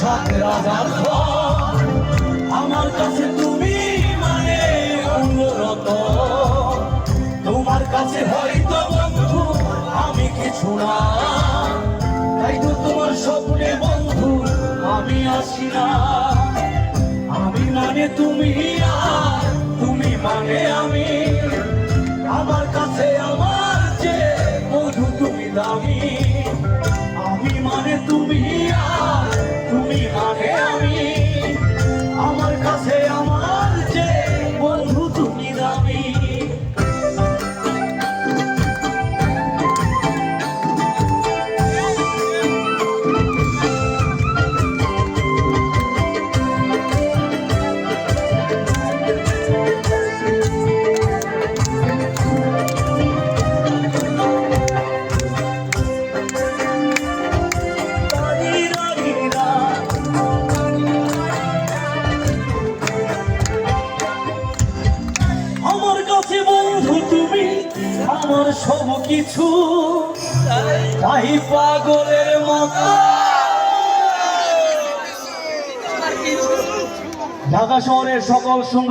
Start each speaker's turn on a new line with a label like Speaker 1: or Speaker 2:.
Speaker 1: সাথে রাজার আমার কাছে তুমি মানে অন্যরত তোমার কাছে হয়তো বন্ধু আমি কিছু না। তাই তো তোমার স্বপ্নে বন্ধু আমি আসি না। আমি মানে তুমি আর তুমি মানে আমি। আমার সব কিছু। তাই পাগলের মতো। ঢাকা শহরের সকল সুন্দর